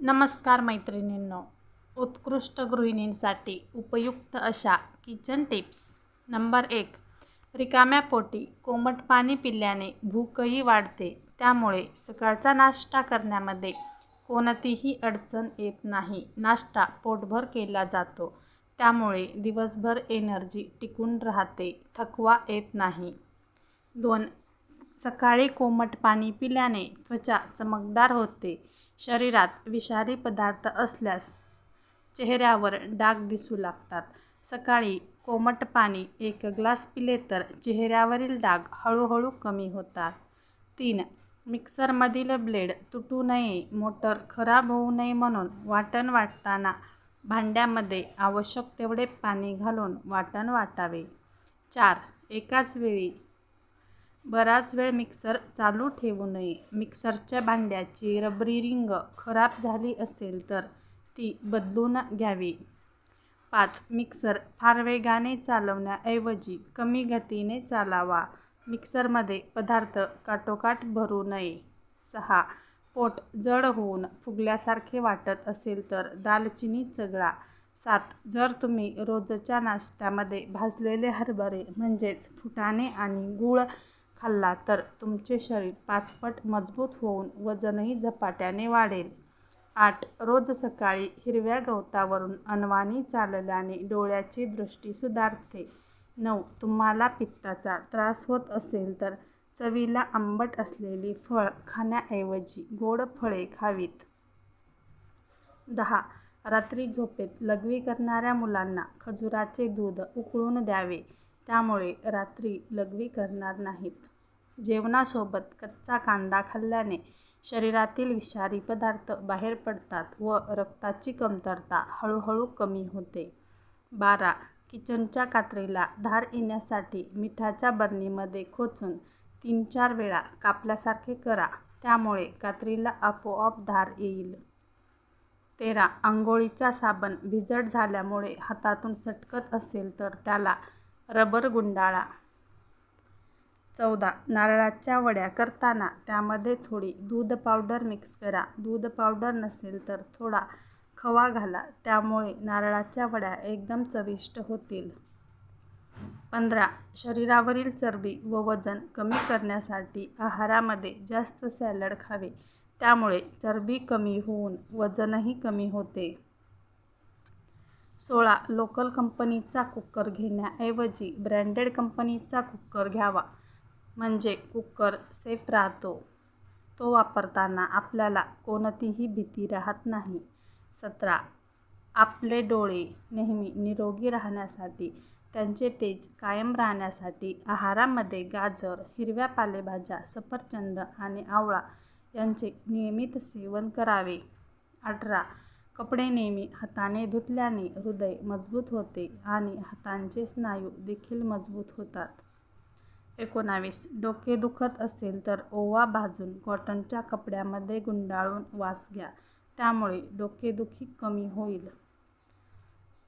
नमस्कार मैत्रिणींनो उत्कृष्ट गृहिणींसाठी उपयुक्त अशा किचन टिप्स. नंबर एक रिकाम्या पोटी कोमट पाणी पिल्याने भूकही वाढते. त्यामुळे सकाळचा नाश्ता करण्यामध्ये कोणतीही अडचण येत नाही. नाश्ता पोटभर केला जातो. त्यामुळे दिवसभर एनर्जी टिकून राहते थकवा येत नाही. दोन सकाळी कोमट पाणी पिल्याने त्वचा चमकदार होते. शरीरात विषारी पदार्थ असल्यास चेहऱ्यावर डाग दिसू लागतात. सकाळी कोमट पाणी एक ग्लास पिले तर चेहऱ्यावरील डाग हळूहळू कमी होतात. तीन मिक्सरमधील ब्लेड तुटू नये मोटर खराब होऊ नये म्हणून वाटण वाटताना भांड्यामध्ये आवश्यक तेवढे पाणी घालून वाटण वाटावे. चार एकाच वेळी बराच वेळ मिक्सर चालू ठेवू नये. मिक्सरच्या भांड्याची रबरी रिंग खराब झाली असेल तर ती बदलून घ्यावी. पाच मिक्सर फार वेगाने चालवण्याऐवजी कमी गतीने चालावा. मिक्सरमध्ये पदार्थ काटोकाट भरू नये. सहा पोट जड होऊन फुगल्यासारखे वाटत असेल तर दालचिनी चगळा. सात जर तुम्ही रोजच्या नाश्त्यामध्ये भाजलेले हरभरे म्हणजेच फुटाणे आणि गूळ खाल्ला तर तुमचे शरीर पाचपट मजबूत होऊन वजनही झपाट्याने वाढेल. आठ रोज सकाळी हिरव्या गवतावरून अनवाणी चालल्याने डोळ्याची दृष्टी सुधारते. नऊ तुम्हाला पित्ताचा त्रास होत असेल तर चवीला आंबट असलेली फळ खाण्याऐवजी गोड फळे खावीत. दहा रात्री झोपेत लघवी करणाऱ्या मुलांना खजुराचे दूध उकळून द्यावे. त्यामुळे रात्री लघवी करणार नाहीत. जेवणासोबत कच्चा कांदा खाल्ल्याने शरीरातील विषारी पदार्थ बाहेर पडतात व रक्ताची कमतरता हळूहळू कमी होते. बारा. किचनच्या कात्रीला धार येण्यासाठी मिठाच्या बरणीमध्ये खोचून तीन चार वेळा कापल्यासारखे करा. त्यामुळे कात्रीला आपोआप धार येईल. तेरा. आंघोळीचा साबण भिजट झाल्यामुळे हातातून सटकत असेल तर त्याला रबर गुंडाळा. चौदा. नारळाच्या वड्या करताना त्यामध्ये थोडी दूध पावडर मिक्स करा. दूध पावडर नसेल तर थोडा खवा घाला. त्यामुळे नारळाच्या वड्या एकदम चविष्ट होतील. पंधरा. शरीरावरील चरबी व वजन कमी करण्यासाठी आहारामध्ये जास्त सॅलड खावे. त्यामुळे चरबी कमी होऊन वजनही कमी होते. सोळा लोकल कंपनीचा कुकर घेण्याऐवजी ब्रँडेड कंपनीचा कुकर घ्यावा. म्हणजे कुकर सेफ राहतो. तो वापरताना आपल्याला कोणतीही भीती राहत नाही. सतरा आपले डोळे नेहमी निरोगी राहण्यासाठी त्यांचे तेज कायम राहण्यासाठी आहारामध्ये गाजर हिरव्या पालेभाज्या सफरचंद आणि आवळा यांचे नियमित सेवन करावे. अठरा कपडे नेहमी हाताने धुतल्याने हृदय मजबूत होते आणि हातांचे स्नायू देखील मजबूत होतात. एकोणावीस. डोके दुखत असेल तर ओवा भाजून कॉटनच्या कपड्यामध्ये गुंडाळून वास घ्या. त्यामुळे डोकेदुखी कमी होईल.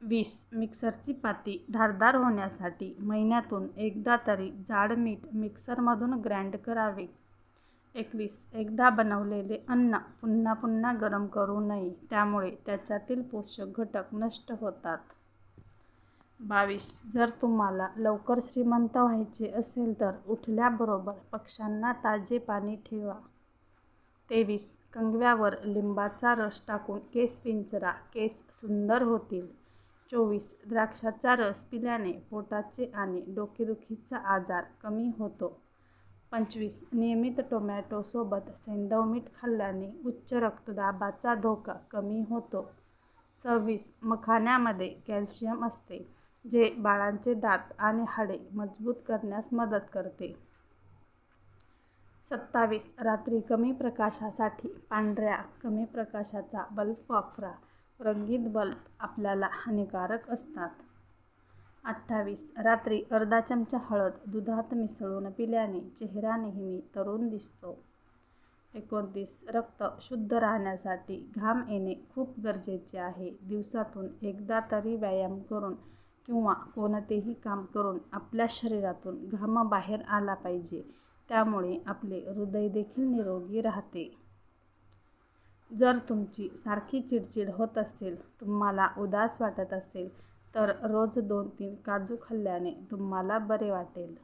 वीस. मिक्सरची पाती धारदार होण्यासाठी महिन्यातून एकदा तरी जाड मीठ मिक्सरमधून ग्राइंड करावे. एकवीस. एकदा बनवलेले अन्न पुन्हा पुन्हा गरम करू नये. त्यामुळे त्याच्यातील पोषक घटक नष्ट होतात. बावीस. जर तुम्हाला लवकर श्रीमंत व्हायचे असेल तर उठल्याबरोबर पक्ष्यांना ताजे पाणी ठेवा. तेवीस. कंगव्यावर लिंबाचा रस टाकून केस विंचरा केस सुंदर होतील. चोवीस. द्राक्षाचा रस पिल्याने पोटाचे आणि डोकेदुखीचा आजार कमी होतो. पंचवीस. नियमित टोमॅटोसोबत सेंधव मीठ खाल्ल्याने उच्च रक्तदाबाचा धोका कमी होतो. सव्वीस. मखाण्यामध्ये कॅल्शियम असते जे बाळांचे दात आणि हाडे मजबूत करण्यास मदत करते. सत्तावीस. रात्री कमी प्रकाशासाठी पांढऱ्या कमी प्रकाशाचा बल्ब वापरा. रंगीत बल्ब आपल्याला हानिकारक असतात. अठ्ठावीस. रात्री अर्धा चमचा हळद दुधात मिसळून पिल्याने चेहरा नेहमी तरुण दिसतो. एकोणतीस. रक्त शुद्ध राहण्यासाठी घाम येणे खूप गरजेचे आहे. दिवसातून एकदा तरी व्यायाम करून किंवा कोणतेही काम करून आपल्या शरीरातून घाम बाहेर आला पाहिजे. त्यामुळे आपले हृदय देखील निरोगी राहते. जर तुमची सारखी चिडचिड होत असेल तुम्हाला उदास वाटत असेल तर रोज दोन तीन काजू खाल्ल्याने तुम्हाला बरे वाटेल.